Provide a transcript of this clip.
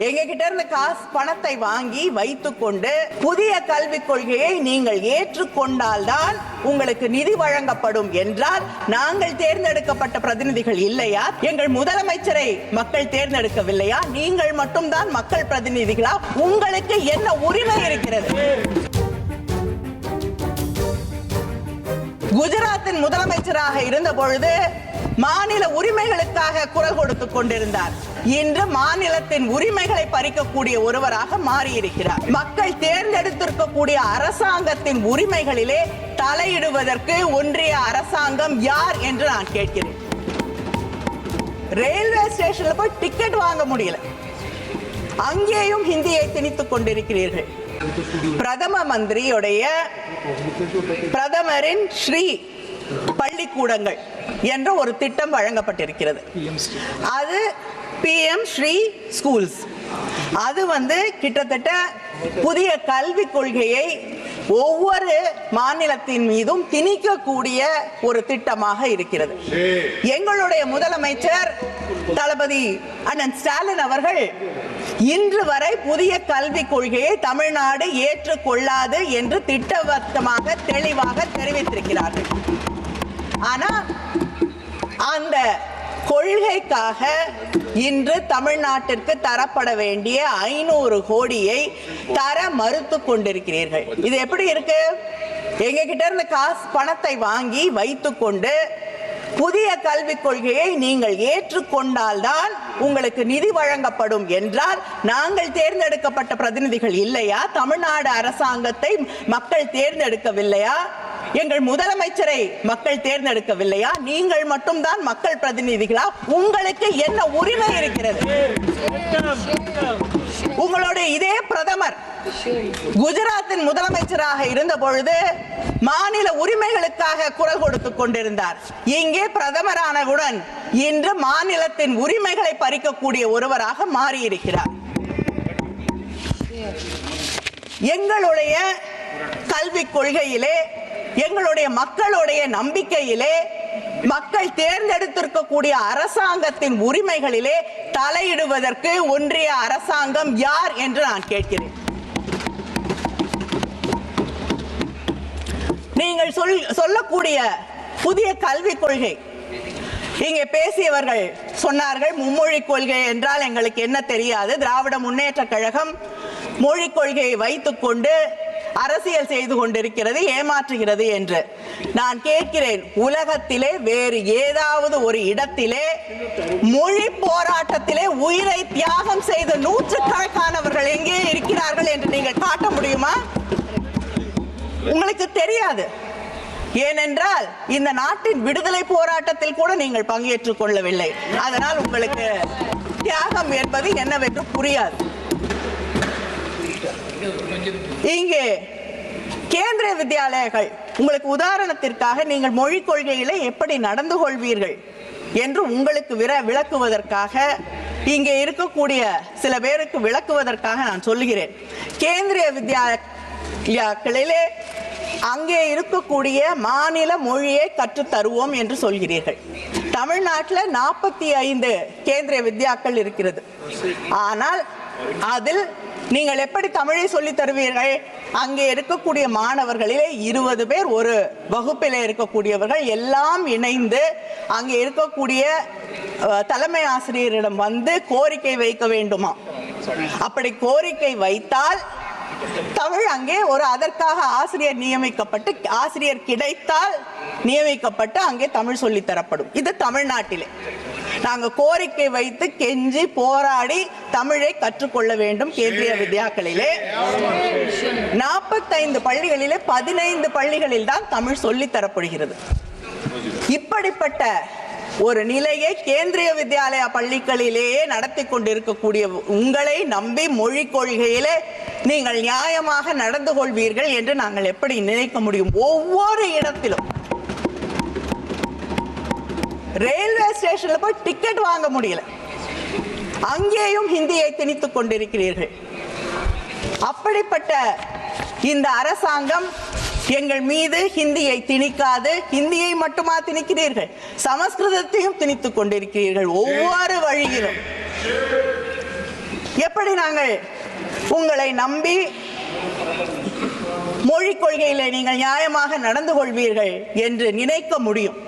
எங்க கிட்ட இருந்து காசு பணத்தை வாங்கி வைத்துக்கொண்டு புதிய கல்விக் கொள்கையை நீங்கள் ஏற்றுக்கொண்டால்தான் உங்களுக்கு நிதி வழங்கப்படும் என்றால் நாங்கள் தேர்ந்தெடுக்கப்பட்ட பிரதிநிதிகள் இல்லையா? எங்கள் முதலமைச்சரை மக்கள் தேர்ந்தெடுக்கவில்லையா? நீங்கள் மட்டும்தான் மக்கள் பிரதிநிதிகளா? உங்களுக்கு என்ன உரிமை இருக்கிறது? குஜராத்தின் முதலமைச்சராக இருந்த பொழுது மாநில உரிமைகளுக்காக குரல் கொடுத்துக் கொண்டிருந்தார். இன்று மாநிலத்தின் உரிமைகளை பறிக்கக்கூடிய ஒருவராக மாறியிருக்கிறார். மக்கள் தேர்ந்தெடுத்திருக்கக்கூடிய அரசாங்கத்தின் உரிமைகளிலே தலையிடுவதற்கு ஒன்றிய அரசாங்கம் யார் என்று நான் கேட்கிறேன். ரயில்வே ஸ்டேஷன்ல போய் டிக்கெட் வாங்க முடியல. அங்கேயும் ஹிந்தியை திணித்துக் கொண்டிருக்கிறீர்கள். பிரதம மந்திரியுடைய பிரதமரின் ஸ்ரீ பள்ளிக்கூடங்கள் என்ற ஒரு திட்டம் வழங்கப்பட்டிருக்கிறது. அது பிஎம் ஸ்ரீ ஸ்கூல்ஸ் அது வந்து கிட்டத்தட்ட புதிய கல்விக் கொள்கையை ஒவ்வொரு மாநிலத்தின் மீதும் திணிக்கக்கூடிய ஒரு திட்டமாக இருக்கிறது. எங்களுடைய முதலமைச்சர் தளபதி அண்ணன் ஸ்டாலின் அவர்கள் இன்று வரை புதிய கல்விக் கொள்கையை தமிழ்நாடு ஏற்றுக்கொள்ளாது என்று திட்டவட்டமாக தெளிவாக தெரிவித்திருக்கிறார்கள். ஆனா அந்த கொள்கைக்காக இன்று தமிழ்நாட்டிற்கு தரப்பட வேண்டிய ஐநூறு கோடியை தர மறுத்து கொண்டிருக்கிறீர்கள். இது எப்படி இருக்கு? எங்க கிட்ட இருந்து காசு பணத்தை வாங்கி வைத்துக்கொண்டு புதிய கல்விக் கொள்கையை நீங்கள் ஏற்றுக்கொண்டால்தான் உங்களுக்கு நிதி வழங்கப்படும் என்றால் நாங்கள் தேர்ந்தெடுக்கப்பட்ட பிரதிநிதிகள் இல்லையா? தமிழ்நாடு அரசாங்கத்தை மக்கள் தேர்ந்தெடுக்கவில்லையா? எங்கள் முதலமைச்சரை மக்கள் தேர்ந்தெடுக்கவில்லையா? நீங்கள் மட்டும்தான் மக்கள் பிரதிநிதிகளா? உங்களுக்கு என்ன உரிமை இருக்கிறது? உங்களுடைய இதே பிரதமர் குஜராத்தின் முதலமைச்சராக இருந்த பொழுது மாநில உரிமைகளுக்காக குரல் கொடுத்துக் கொண்டிருந்தார். இங்கே பிரதமரானவுடன் இன்று மாநிலத்தின் உரிமைகளை பறிக்கக்கூடிய ஒருவராக மாறியிருக்கிறார். எங்களுடைய கல்விக் கொள்கையிலே எங்களுடைய மக்களுடைய நம்பிக்கையிலே மக்கள் தேர்ந்தெடுத்திருக்கக்கூடிய அரசாங்கத்தின் உரிமைகளிலே தலையிடுவதற்கு ஒன்றிய அரசாங்கம் யார் என்று நான் கேட்கிறேன். நீங்கள் சொல் சொல்லக்கூடிய புதிய கல்விக் கொள்கை. இங்கே பேசியவர்கள் சொன்னார்கள் மும்மொழி கொள்கை என்றால் எங்களுக்கு என்ன தெரியாது திராவிட முன்னேற்ற கழகம் மொழிக் கொள்கையை வைத்துக்கொண்டு அரசியல் செய்து கொண்டிருக்கிறது ஏமாற்றுகிறது என்று. நான் கேட்கிறேன் உலகத்திலே வேறு ஏதாவது ஒரு இடத்திலே மொழி போராட்டத்திலே உயிரை தியாகம் செய்த நூற்றுக்கணக்கானவர்கள் எங்கே இருக்கிறார்கள் என்று நீங்கள் காட்ட முடியுமா? உங்களுக்கு தெரியாது. ஏனென்றால் இந்த நாட்டின் விடுதலை போராட்டத்தில் கூட நீங்கள் பங்கேற்றுக் கொள்ளவில்லை. அதனால் உங்களுக்கு தியாகம் என்பது என்னவென்று புரியாது. இங்கே கேந்திரிய வித்யாலயங்கள் உங்களுக்கு உதாரணத்திற்காக நீங்கள் மொழிக் கொள்கையில எப்படி நடந்து கொள்வீர்கள் என்று உங்களுக்கு விர விளக்குவதற்காக இங்கே இருக்கக்கூடிய சில பேருக்கு விளக்குவதற்காக நான் சொல்லுகிறேன். கேந்திரிய வித்யாலயாக்களிலே அங்கே இருக்கக்கூடிய மாநில மொழியை கற்றுத் தருவோம் என்று சொல்கிறீர்கள். தமிழ்நாட்டில் நாற்பத்தி ஐந்து கேந்திரிய வித்யாக்கள் இருக்கிறது. ஆனால் அதில் நீங்கள் எப்படி தமிழை சொல்லித் தருவீர்கள்? அங்கே இருக்கக்கூடிய மாணவர்களிலே இருபது பேர் ஒரு வகுப்பிலே இருக்கக்கூடியவர்கள் எல்லாம் இணைந்து அங்கே இருக்கக்கூடிய தலைமை ஆசிரியரிடம் வந்து கோரிக்கை வைக்க வேண்டுமா? அப்படி கோரிக்கை வைத்தால் தமிழ் அங்கே ஒரு அதற்காக ஆசிரியர் நியமிக்கப்பட்டு ஆசிரியர் கிடைத்தால் நியமிக்கப்பட்டு அங்கே தமிழ் சொல்லித்தரப்படும் இது தமிழ்நாட்டிலே. நாங்க கோரிக்கை வைத்து கெஞ்சி போராடி தமிழை கற்றுக்கொள்ள வேண்டும் கேந்திரிய வித்யாக்களிலே. நாற்பத்தைந்து பள்ளிகளிலே பதினைந்து பள்ளிகளில் தான் தமிழ் சொல்லித் தரப்படுகிறது. இப்படிப்பட்ட ஒரு நிலையை கேந்திரிய வித்யாலயா பள்ளிகளிலேயே நடத்தி கொண்டிருக்கக்கூடிய உங்களை நம்பி மொழி கொள்கையிலே நீங்கள் நியாயமாக நடந்து கொள்வீர்கள் என்று நாங்கள் எப்படி நினைக்க முடியும்? ஒவ்வொரு இடத்திலும் ரயில்வே ஸ்டேஷன்ல போய் டிக்கெட் வாங்க முடியல. அங்கேயும் ஹிந்தியை திணித்துக் கொண்டிருக்கிறீர்கள். அப்படிப்பட்ட இந்த அரசாங்கம் எங்கள் மீது ஹிந்தியை திணிக்காது ஹிந்தியை மட்டுமா திணிக்கிறீர்கள்? சமஸ்கிருதத்தையும் திணித்துக் கொண்டிருக்கிறீர்கள் ஒவ்வொரு வழியிலும். எப்படி நாங்கள் உங்களை நம்பி மொழிக் கொள்கையில நீங்கள் நியாயமாக நடந்து கொள்வீர்கள் என்று நினைக்க முடியும்?